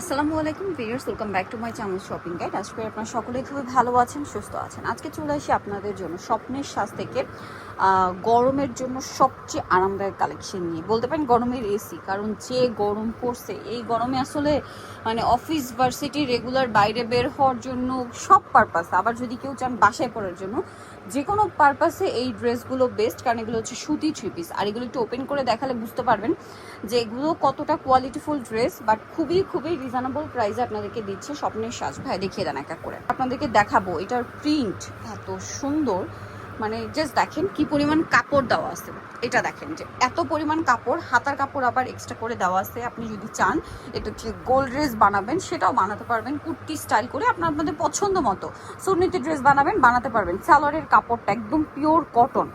আসসালামু আলাইকুম viewers, welcome back to my channel shopping guide. আজকে আপনারা সকলেই খুবই ভালো আছেন, সুস্থ আছেন। আজকে চলে আসি আপনাদের জন্য স্বপ্নের সাজ থেকে গরমের জন্য সবচেয়ে আরামদায়ক কালেকশন নিয়ে। বলতে পারেন গরমের এসি কারণ যে গরম পড়ছে, এই গরমে আসলে মানে অফিস ভার্সিটি রেগুলার বাইরে বের হওয়ার জন্য সব পারপাস আবার যদি কেউ চান বাসায় পড়ার জন্য যে কোনো পারপাসে এই ড্রেসগুলো বেস্ট কারণ এগুলো হচ্ছে সুতি থ্রি পিস আর এগুলো একটু ওপেন করে দেখালে বুঝতে পারবেন যে এগুলো কতটা কোয়ালিটিফুল ড্রেস বাট খুবই খুবই রিজনেবল প্রাইসে আপনাদেরকে দিচ্ছে স্বপ্নের সাজ। ভাই, দেখিয়ে দেন এক এক করে। আপনাদেরকে দেখাবো, এটার প্রিন্ট এত সুন্দর। মানে জাস্ট দেখেন কি পরিমাণ কাপড় দেওয়া আছে। এটা দেখেন যে এত পরিমাণ কাপড়, হাতার কাপড় আবার এক্সট্রা করে দেওয়া আছে। আপনি যদি চান, এটা হচ্ছে গোল্ড ড্রেস বানাবেন, সেটাও বানাতে পারবেন। কুর্তি স্টাইল করে আপনার আপনাদের পছন্দ মতো সুন্নিতে ড্রেস বানাবেন, বানাতে পারবেন। স্যালোয়ারের কাপড়টা একদম পিওর কটন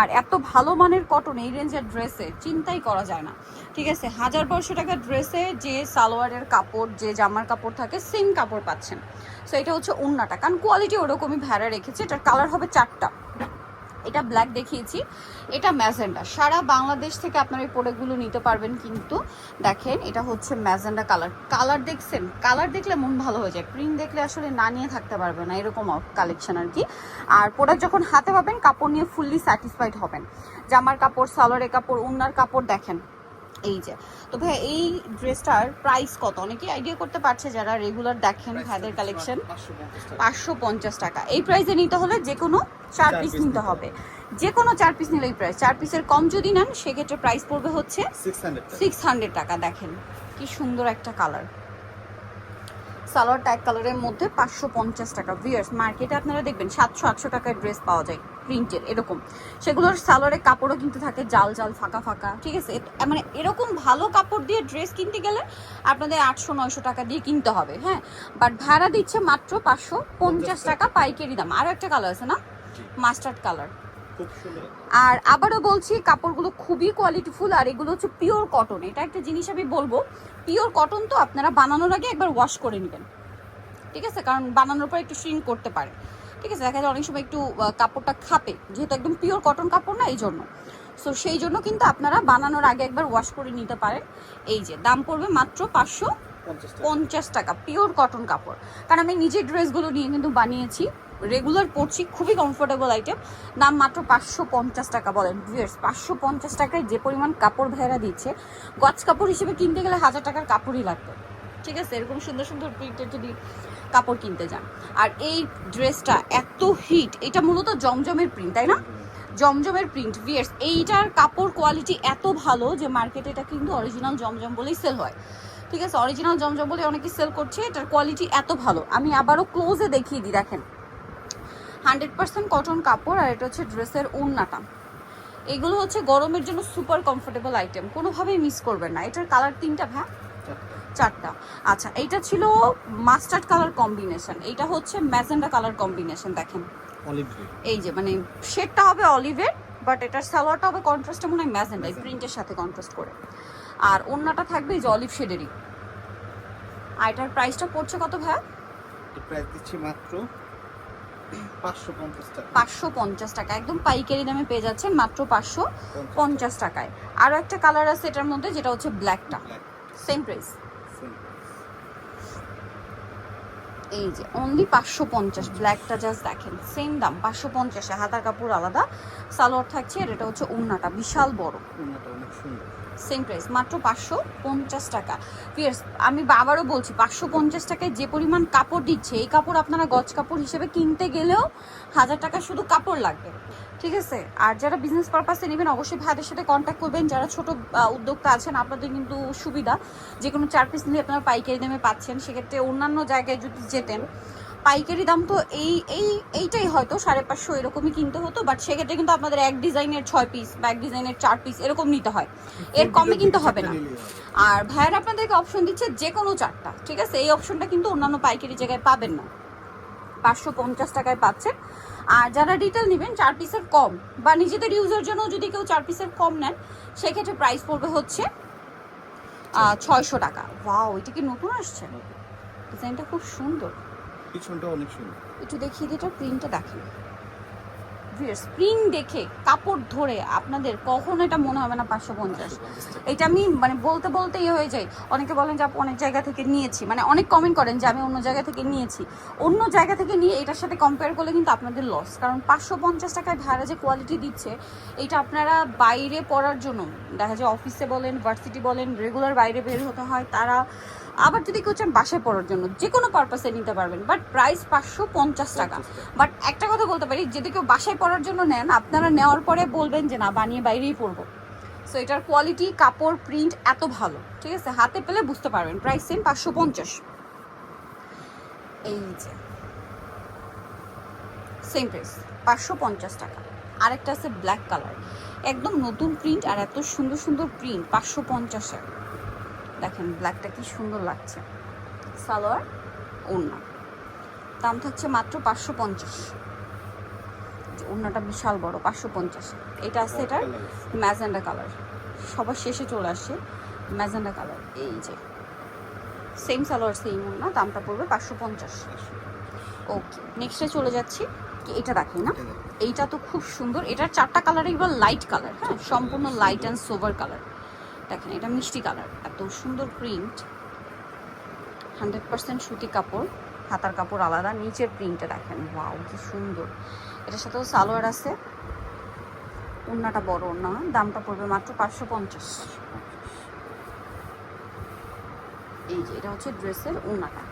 আর এত ভালো মানের কটন এই রেঞ্জের ড্রেসে চিন্তাই করা যায় না। ঠিক আছে, হাজার বারোশো টাকার ড্রেসে যে সালোয়ারের কাপড়, যে জামার কাপড় থাকে সেম কাপড় পাচ্ছেন। সো এটা হচ্ছে উন্নাটা কারণ কোয়ালিটি ওরকমই ভেড়া রেখেছে। এটার কালার হবে চারটা। এটা ব্ল্যাক দেখিয়েছি। এটা ম্যাজেন্ডা। সারা বাংলাদেশ থেকে আপনারা এই প্রোডাক্টগুলো নিতে পারবেন কিন্তু দেখেন এটা হচ্ছে ম্যাজেন্ডা কালার কালার দেখছেন? কালার দেখলে মন ভালো হয়ে যায়। প্রিন্ট দেখলে আসলে না নিয়ে থাকতে পারবে না এরকম কালেকশন আর কি। আর প্রোডাক্ট যখন হাতে পাবেন কাপড় নিয়ে ফুললি স্যাটিসফাইড হবেন। জামার কাপড় সালোয়ারের কাপড় উন্নার কাপড় দেখেন। এই যে। তো ভাই এই ড্রেসটার প্রাইস কত? অনেকে আইডিয়া করতে পারছে যারা রেগুলার দেখেন ভাইদের কালেকশন পাঁচশো পঞ্চাশ টাকা। এই প্রাইসে নিতে হলে যে কোনো চার পিস নিতে হবে। যে কোনো চার পিস নিলে এই প্রাইস। চার পিসের কম যদি নেন সেক্ষেত্রে প্রাইস পড়বে হচ্ছে সিক্স হান্ড্রেড টাকা। দেখেন কি সুন্দর একটা কালার সালোয়ার ট্যাগ কালারের মধ্যে পাঁচশো পঞ্চাশ টাকা। ভিয়ার্স মার্কেটে আপনারা দেখবেন সাতশো আটশো টাকার ড্রেস পাওয়া যায় প্রিন্টের এরকম। সেগুলোর সালোয়ারের কাপড়ও কিন্তু থাকে জাল জাল ফাঁকা ফাঁকা ঠিক আছে? মানে এরকম ভালো কাপড় দিয়ে ড্রেস কিনতে গেলে আপনাদের আটশো নয়শো টাকা দিয়ে কিনতে হবে হ্যাঁ? বাট ভাড়া দিচ্ছে মাত্র পাঁচশো পঞ্চাশ টাকা। পাইকারি দাম। আরও একটা কালার আছে না? মাস্টার্ড কালার আর আবারও বলছি কাপড়গুলো খুবই কোয়ালিটিফুল আর এগুলো হচ্ছে পিওর কটন এটা একটা জিনিস আমি বলব পিওর কটন তো আপনারা বানানোর আগে একবার ওয়াশ করে নেবেন। ঠিক আছে? কারণ বানানোর পর একটু শ্রিঙ্ক করতে পারে। ঠিক আছে? দেখা যায় অনেক সময় একটু কাপড়টা খাপে যেহেতু একদম পিওর কটন কাপড় না এই জন্য সো সেই জন্য কিন্তু আপনারা বানানোর আগে একবার ওয়াশ করে নিতে পারেন। এই যে দাম পড়বে মাত্র পাঁচশো পঞ্চাশ টাকা। পিওর কটন কাপড়। কারণ আমি নিজের ড্রেসগুলো নিয়ে কিন্তু বানিয়েছি। রেগুলার পরছি, খুবই কমফোর্টেবল আইটেম দাম মাত্র পাঁচশো পঞ্চাশ টাকা বলেন। ভিউয়ার্স পাঁচশো পঞ্চাশ টাকায় যে পরিমাণ কাপড় ভেড়া দিচ্ছে গছ কাপড় হিসেবে কিনতে গেলে হাজার টাকার কাপড়ই লাগবে। ঠিক আছে, এরকম সুন্দর সুন্দর প্রিন্টের যদি কাপড় কিনতে যান। আর এই ড্রেসটা এত হিট এটা মূলত জমজমের প্রিন্ট তাই না? জমজমের প্রিন্ট ভিয়ার্স এইটার কাপড় কোয়ালিটি এত ভালো যে মার্কেটে এটা কিন্তু অরিজিনাল জমজম বলেই সেল হয়। ঠিক আছে অরিজিনাল জমজম বলে অনেকে সেল করছে এটার কোয়ালিটি এত ভালো। আমি আবারও ক্লোজে দেখিয়ে দিই দেখেন। হান্ড্রেড পার্সেন্ট কটন কাপড় আর এটা হচ্ছে ড্রেসের ওড়নাটা। এগুলো হচ্ছে গরমের জন্য সুপার কমফোর্টেবল আইটেম কোনোভাবেই মিস করবেন না। এটার কালার তিনটা ভ্যা চারটা। আচ্ছা এইটা ছিল মাস্টার্ড কালার কম্বিনেশন এইটা হচ্ছে ম্যাজেন্ডা কালার কম্বিনেশন দেখেন। এই যে মানে শেডটা হবে অলিভের বাট এটার সালোয়ারটা হবে কন্ট্রাস্টে মনে হয় ম্যাজেন্ডা এই প্রিন্টের সাথে কন্ট্রাস্ট করে। আর ওড়নাটা থাকবে এই যে অলিভ শেডেরই। আর এটার প্রাইসটা পড়ছে কত ভাই প্রাইস দিচ্ছি মাত্র পাঁচশো পঞ্চাশ টাকা। পাঁচশো পঞ্চাশ টাকা। একদম পাইকারি দামে পেয়ে যাচ্ছেন মাত্র পাঁচশো পঞ্চাশ টাকায়। আরও একটা কালার আছে এটার মধ্যে যেটা হচ্ছে ব্ল্যাকটা সেম প্রাইস এই যে অনলি পাঁচশো পঞ্চাশ ব্ল্যাকটা জাস্ট দেখেন সেম দাম পাঁচশো পঞ্চাশে হাতার কাপড় আলাদা সালোয়ার থাকছে আর এটা হচ্ছে উন্নাটা বিশাল বড়। সেম প্রাইস মাত্র পাঁচশো পঞ্চাশ টাকা। ফিয়ার্স আমি বাবারও বলছি পাঁচশো পঞ্চাশ টাকায় যে পরিমাণ কাপড় দিচ্ছে এই কাপড় আপনারা গজ কাপড় হিসেবে কিনতে গেলেও হাজার টাকা শুধু কাপড় লাগবে। ঠিক আছে? আর যারা বিজনেস পারপাসে নেবেন অবশ্যই ভাইদের সাথে কন্ট্যাক্ট করবেন। যারা ছোট উদ্যোক্তা আছেন আপনাদের কিন্তু সুবিধা। যে কোনো চার পিস নিলে আপনারা পাইকারি দামে পাচ্ছেন। সেক্ষেত্রে অন্যান্য জায়গায় যদি যেতেন পাইকারি দাম তো এই এই এইটাই হয়তো সাড়ে পাঁচশো এরকমই কিনতে হতো। বাট সেক্ষেত্রে কিন্তু আপনাদের এক ডিজাইনের ছয় পিস বা এক ডিজাইনের চার পিস এরকম নিতে হয়। এর কমে কিন্তু হবে না। আর ভাইয়ের আপনাদেরকে অপশন দিচ্ছে যে কোনো চারটা। ঠিক আছে? এই অপশনটা কিন্তু অন্যান্য পাইকারি জায়গায় পাবেন না। পাঁচশো পঞ্চাশ টাকায় পাচ্ছেন। আর যারা ডিটেল নেবেন চার পিসের কম বা নিজেদের ইউজের জন্য যদি কেউ চার পিসের কম নেন সেক্ষেত্রে প্রাইস পড়বে হচ্ছে ছয়শো টাকা। ওয়াও এটা কি নতুন আসছে? ডিজাইনটা খুব সুন্দর। পিছনটা অনেক সুন্দর। একটু দেখিয়ে দিই এটা প্রিন্টটা দেখেন ড্রেস প্রিন্ট দেখে কাপড় ধরে আপনাদের কখনো এটা মনে হবে না পাঁচশো পঞ্চাশ। এটা আমি মানে বলতে বলতে ইয়ে হয়ে যাই। অনেকে বলেন যে অনেক জায়গা থেকে নিয়েছি। মানে অনেক কমেন্ট করেন যে আমি অন্য জায়গা থেকে নিয়েছি। অন্য জায়গা থেকে নিয়ে এটার সাথে কম্পেয়ার করলে কিন্তু আপনাদের লস কারণ পাঁচশো পঞ্চাশ টাকায় ভাড়া যে কোয়ালিটি দিচ্ছে, এটা আপনারা বাইরে পড়ার জন্য, দেখা যায় অফিসে বলেন ভার্সিটি বলেন রেগুলার বাইরে বের হতে হয়, তারা আবার যদি কেউ চান বাসায় পড়ার জন্য যে কোনো পারপাসে নিতে পারবেন বাট প্রাইস পাঁচশো পঞ্চাশ টাকা। বাট একটা কথা বলতে পারি যদি কেউ বাসায় পড়ার জন্য নেন আপনারা নেওয়ার পরে বলবেন যে না বানিয়ে বাইরেই পড়ব সো এটার কোয়ালিটি কাপড় প্রিন্ট এত ভালো। ঠিক আছে? হাতে পেলে বুঝতে পারবেন। প্রাইস সেম পাঁচশো পঞ্চাশ। এই যে। সেম প্রাইস পাঁচশো পঞ্চাশ টাকা। আরেকটা আছে ব্ল্যাক কালার একদম নতুন প্রিন্ট আর এত সুন্দর সুন্দর প্রিন্ট পাঁচশো পঞ্চাশের দেখেন ব্ল্যাকটা কি সুন্দর লাগছে। সালোয়ার ওড়না। দাম থাকছে মাত্র পাঁচশো পঞ্চাশ। ওড়নাটা বিশাল বড় পাঁচশো পঞ্চাশ। এটা আছে এটার ম্যাজেন্ডা কালার। সবার শেষে চলে আসে ম্যাজেন্ডা কালার। এই যে সেম সালোয়ার সেম ওড়না দামটা পড়বে পাঁচশো পঞ্চাশ। ওকে নেক্সটে চলে যাচ্ছি। কি এটা দেখেন না? এইটা তো খুব সুন্দর। এটার চারটা কালার এবার লাইট কালার হ্যাঁ? সম্পূর্ণ লাইট অ্যান্ড সোভার কালার। দেখেন, এটা মিষ্টি কালার, এত সুন্দর প্রিন্ট হান্ড্রেড পার্সেন্ট সুতি কাপড়, হাতার কাপড় আলাদা, নিচের প্রিন্টটা দেখেন, ওয়াও, কি সুন্দর। এটার সাথেও সালোয়ার আছে। ওড়নাটা বড় ওড়না, দামটা পড়বে মাত্র পাঁচশো পঞ্চাশ। এই যে, এটা হচ্ছে ড্রেসের ওড়নাটা।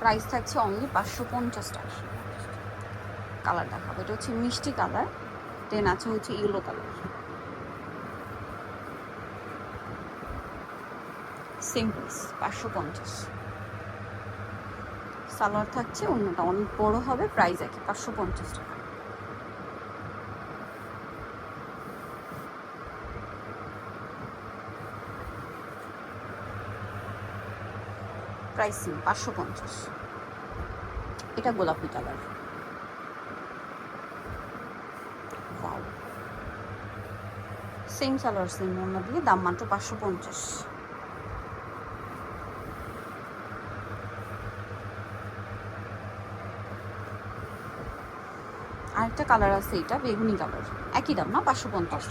প্রাইস থাকছে অনলি পাঁচশো পঞ্চাশ টাকা। কালার দেখাবো, এটা হচ্ছে মিষ্টি কালার দেন আছে হচ্ছে ইয়েলো কালার সেম প্রাইস পাঁচশো পঞ্চাশ। সালোয়ার থাকছে অন্যটা, অনেক বড় হবে প্রাইস একই, পাঁচশো পঞ্চাশ টাকা। প্রাইস পাঁচশো পঞ্চাশ। এটা গোলাপি কালার। সেম সালোয়ার সেম অন্য দিয়ে, দাম মাত্র পাঁচশো পঞ্চাশ। আরেকটা কালার আছে এটা, বেগুনি কালার একই দাম না? পাঁচশো পঞ্চাশ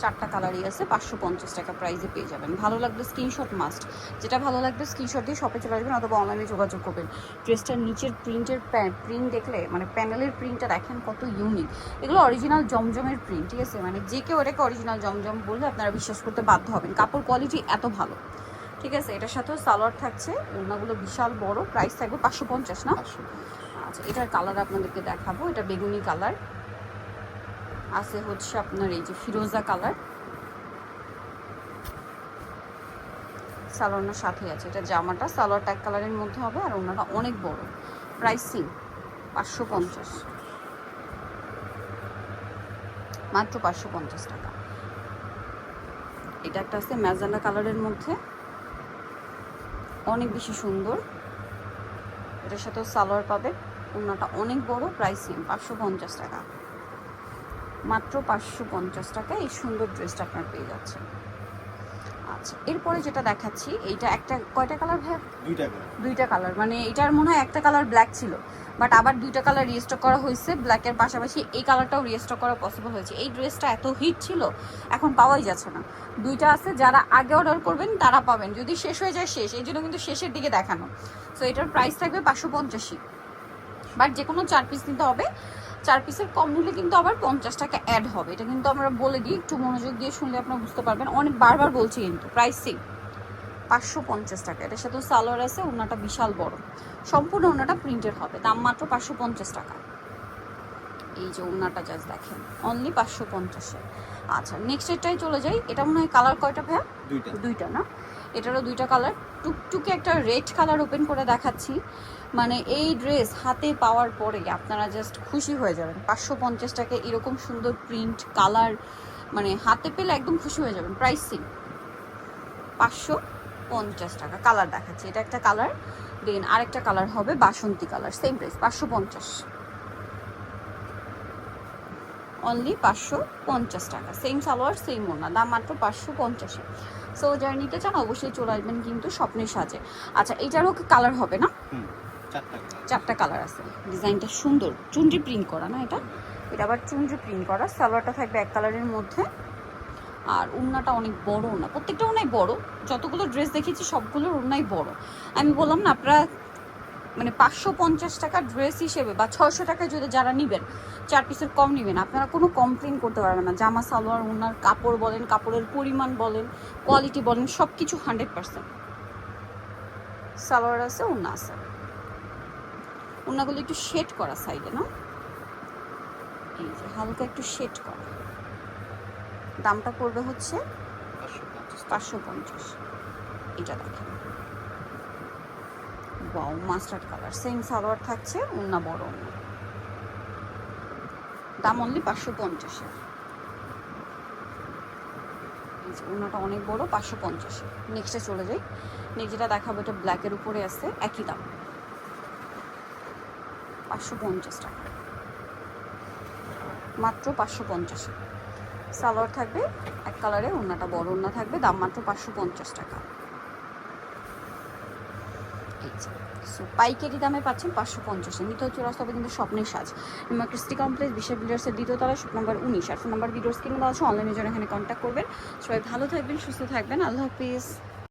চারটা কালারই আছে, পাঁচশো পঞ্চাশ টাকা প্রাইসে পেয়ে যাবেন। ভালো লাগলে স্ক্রিনশট মাস্ট যেটা ভালো লাগবে স্ক্রিনশট দিয়ে শপে চলে আসবেন অথবা অনলাইনে যোগাযোগ করবেন। ড্রেসটার নিচের প্রিন্টের প্রিন্ট দেখলে মানে প্যানেলের প্রিন্টটা দেখেন কত ইউনিক এগুলো অরিজিনাল জমজমের প্রিন্ট ঠিক আছে? মানে যে কেউ এটাকে অরিজিনাল জমজম বললে আপনারা বিশ্বাস করতে বাধ্য হবেন। কাপড় কোয়ালিটি এত ভালো। ঠিক আছে? এটার সাথেও সালোয়ার থাকছে ওনাগুলো বিশাল বড় প্রাইস থাকবে পাঁচশো পঞ্চাশ, না? আচ্ছা এটার কালার আপনাদেরকে দেখাবো। এটা বেগুনি কালার আছে হচ্ছে আপনার এই যে ফিরোজা কালার সালোয়ারটার সাথে আছে। এটা জামাটা সালোয়ার ট্যাগ কালারের মধ্যে হবে আর ওনাটা অনেক বড়। প্রাইসিং পাঁচশো পঞ্চাশ। মাত্র পাঁচশো পঞ্চাশ টাকা। এটা একটা আছে ম্যাজান্ডা কালারের মধ্যে। অনেক বেশি সুন্দর। এটার সাথেও সালোয়ার পাবে। ওনাটা অনেক বড় প্রাইসিং পাঁচশো পঞ্চাশ টাকা। মাত্র পাঁচশো পঞ্চাশ টাকা এই সুন্দর ড্রেসটা আপনার পেয়ে যাচ্ছে আচ্ছা এরপরে যেটা দেখাচ্ছি এইটা একটা কয়টা কালার ভাই দুইটা দুইটা কালার মানে এটার মনে হয় একটা কালার ব্ল্যাক ছিল বাট আবার দুইটা কালার রিস্টক করা হয়েছে ব্ল্যাকের পাশাপাশি এই কালারটাও রিস্টক করা পসিবল হয়েছে। এই ড্রেসটা এত হিট ছিল এখন পাওয়াই যাচ্ছে না। দুইটা আছে যারা আগে অর্ডার করবেন তারা পাবেন। যদি শেষ হয়ে যায় শেষ। এই জন্য কিন্তু শেষের দিকে দেখানো। সো এটার প্রাইস থাকবে পাঁচশো পঞ্চাশি বাট যে কোনো চার পিস নিতে হবে। চার পিসের কম নিলে কিন্তু আবার পঞ্চাশ টাকা অ্যাড হবে। এটা কিন্তু আমরা বলে দিই একটু মনোযোগ দিয়ে শুনলে আপনারা বুঝতে পারবেন। অনেক বারবার বলছি কিন্তু প্রাইস সেম পাঁচশো পঞ্চাশ টাকা। এটার সাথে সালোয়ার আছে ওনাটা বিশাল বড়। সম্পূর্ণ ওনাটা প্রিন্টের হবে। দাম মাত্র পাঁচশো পঞ্চাশ টাকা। এই যে ওনাটা জাস্ট দেখেন অনলি পাঁচশো পঞ্চাশে আচ্ছা নেক্সট এটাই চলে যাই। এটা মনে হয় কালার কয়টা ভাইয়া? দুইটা। দুইটা না? এটারও দুইটা কালার টুকটুকে একটা রেড কালার ওপেন করে দেখাচ্ছি। মানে এই ড্রেস হাতে পাওয়ার পরে আপনারা জাস্ট খুশি হয়ে যাবেন। পাঁচশো পঞ্চাশ টাকা এরকম সুন্দর প্রিন্ট কালার মানে হাতে পেলে একদম খুশি হয়ে যাবেন। প্রাইস সিং পাঁচশো পঞ্চাশ টাকা। কালার দেখাচ্ছি। এটা একটা কালার দেন আরেকটা কালার হবে বাসন্তী কালার সেম প্রাইস পাঁচশো পঞ্চাশ। অনলি পাঁচশো পঞ্চাশ টাকা। সেম সালোয়ার সেম ওনা দাম মাত্র পাঁচশো পঞ্চাশে। সো যারা নিতে চান, অবশ্যই চলে আসবেন কিন্তু স্বপ্নের সাজে। আচ্ছা এইটারও কালার হবে না। চারটা কালার আছে। ডিজাইনটা সুন্দর। চুনরি প্রিন্ট করা না এটা? এটা আবার চুনরি প্রিন্ট করা। সালোয়ারটা থাকবে এক কালারের মধ্যে। আর উন্নাটা অনেক বড় না প্রত্যেকটা উন্নাই বড়। যতগুলো ড্রেস দেখেছি সবগুলোর উন্নাই বড়। আমি বললাম না আপনারা মানে পাঁচশো পঞ্চাশ টাকা ড্রেস হিসেবে বা ছয়শো টাকায় যদি যারা নেবেন চার পিসের কম নেবেন আপনারা কোনো কমপ্লেন করতে পারবেন না। জামা সালোয়ার উন্নার কাপড় বলেন কাপড়ের পরিমাণ বলেন কোয়ালিটি বলেন সব কিছু হান্ড্রেড পার্সেন্ট সালোয়ার আছে উন্না আছে। উন্নাগুলো একটু শেড করা সাইডে না? এই যে হালকা একটু শেড করা। দামটা পড়বে হচ্ছে পাঁচশো পঞ্চাশ। এটা দেখেন। Wow mustard colour same salwar থাকছে, উন্না বড় উন্না। দাম অনলি পাঁচশো পঞ্চাশে। উন্নাটা অনেক বড়, পাঁচশো পঞ্চাশে। নেক্সটে চলে যাই। নেক্সট যেটা দেখাবো এটা ব্ল্যাকের উপরে আছে, একই দাম। পাঁচশো পঞ্চাশ টাকা। মাত্র পাঁচশো পঞ্চাশে। সালোয়ার থাকবে এক কালারে, ওড়নাটা বড় ওড়না থাকবে, দাম মাত্র পাঁচশো পঞ্চাশ টাকা। সো পাইকারি দামে পাচ্ছেন পাঁচশো পঞ্চাশে। নিতে হচ্ছে রাস্তা হবে কিন্তু স্বপ্নের সাজ। নিমা ক্রিস্টি কমপ্লেক্স বিশাল বিল্ডার্সের দ্বিতীয় তলা, শপ নাম্বার উনিশ। আর ফোন নাম্বার ভিডিওস কিনে দেওয়া আছে অনলাইনে জন্য এখানে কন্ট্যাক্ট করবেন। সবাই ভালো থাকবেন, সুস্থ থাকবেন। আল্লাহ হাফিজ।